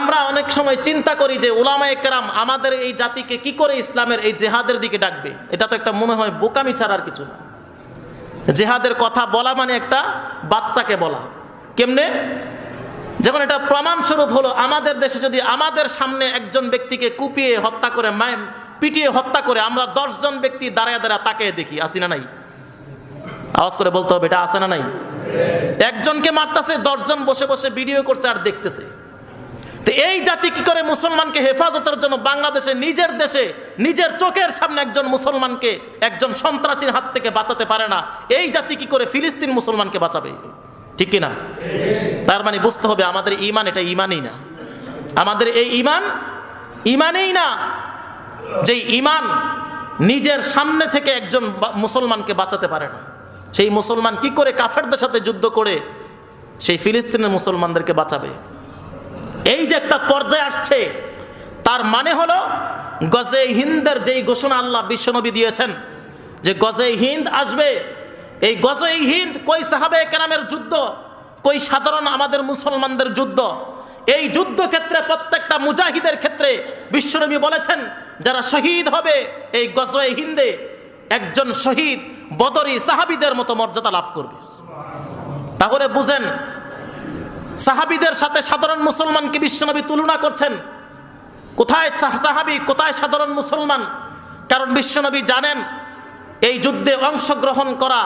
আমরা অনেক সময় চিন্তা করি যে ওলামা একরাম আমাদের এই জাতিকে কি করে ইসলামের এই জেহাদের দিকে ডাকবে? এটা তো একটা মনে হয় বোকামি ছাড়ার কিছু না। জেহাদের কথা বলা মানে একটা বাচ্চাকে বলা। কেমনে? যেমন এটা প্রমাণস্বরূপ হলো, আমাদের দেশে যদি আমাদের সামনে একজন ব্যক্তিকে কুপিয়ে হত্যা করে, মায় পিটিয়ে হত্যা করে, আমরা দশজন ব্যক্তি দাঁড়ায় দাঁড়ায় তাকে দেখি, আসি না নাই? আওয়াজ করে বলতে হবে, এটা আসে না নাই? একজনকে মারতেছে, দশজন বসে বসে ভিডিও করছে আর দেখতেছে। তো এই জাতি কি করে মুসলমানকে হেফাজতের জন্য বাংলাদেশে, নিজের দেশে, নিজের চোখের সামনে একজন মুসলমানকে, একজন সন্ত্রাসীর হাত থেকে বাঁচাতে পারে না? এই জাতি কি করে ফিলিস্তিন মুসলমানকে বাঁচাবে? ঠিক কি না তার মানে বুঝতে হবে, আমাদের ইমান এটা ইমানই না। আমাদের এই ইমান ইমানেই না। যে ইমান নিজের সামনে থেকে একজন মুসলমানকে বাঁচাতে পারে না। সেই মুসলমান কি করে কাফেরদের সাথে যুদ্ধ করে, সেই ফিলিস্তিনের মুসলমানদেরকে বাঁচাবে? এই যে একটা পর্যায়ে আসছে, তার মানে হলো গজে হিন্দের যেই ঘোষণা আল্লাহ বিশ্বনবী দিয়েছেন, যে গজে হিন্দ আসবে। এই গজে হিন্দ কই সাহাবে কেরামের যুদ্ধ, কই সাধারণ আমাদের মুসলমানদের যুদ্ধ? এই যুদ্ধক্ষেত্রে প্রত্যেকটা মুজাহিদের ক্ষেত্রে বিশ্বনবী বলেছেন, যারা শহীদ হবে এই গজয়ে হিন্দে, একজন শহীদ বদরি সাহাবিদের মতো মর্যাদা লাভ করবে। তাহলে বুঝেন সাহাবিদের সাথে সাধারণ মুসলমানকে বিশ্বনবী তুলনা করছেন। কোথায় সাহাবি, কোথায় সাধারণ মুসলমান? কারণ বিশ্বনবী জানেন, এই যুদ্ধে অংশগ্রহণ করা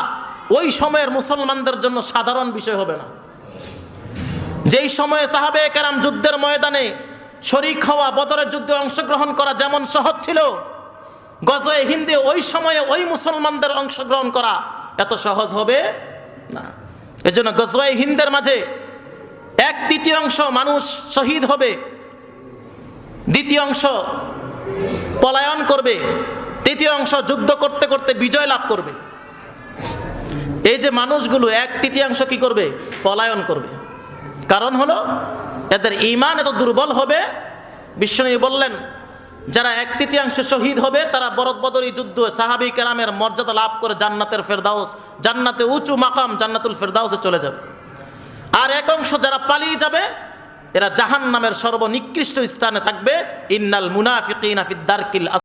ওই সময়ের মুসলমানদের জন্য সাধারণ বিষয় হবে না। যেই সময়ে সাহাবে কেরাম যুদ্ধের ময়দানে শরিক হওয়া, বদরের যুদ্ধে অংশগ্রহণ করা যেমন সহজ ছিল গজয়ে হিন্দে ওই সময়ে ওই মুসলমানদের অংশগ্রহণ করা এত সহজ হবে না। এজন্য গজওয়াই হিন্দের মাঝে এক তৃতীয়াংশ মানুষ শহীদ হবে, দ্বিতীয় অংশ পলায়ন করবে, তৃতীয় অংশ যুদ্ধ করতে করতে বিজয় লাভ করবে। এই যে মানুষগুলো এক তৃতীয়াংশ কি করবে? পলায়ন করবে। কারণ হলো, এদের ইমান এত দুর্বল হবে। বিশ্বনবী বললেন, যারা এক তৃতীয়াংশ শহীদ হবে, তারা বরদ বদরি যুদ্ধ সাহাবি কেরামের মর্যাদা লাভ করে জান্নাতের ফেরদাউস, জান্নাতে উঁচু মাকাম জান্নাতুল ফেরদাউসে চলে যাবে। আর এক অংশ যারা পালিয়ে যাবে এরা জাহান নামের সর্বনিকৃষ্ট স্থানে থাকবে। ইন্নাল মুনাফিক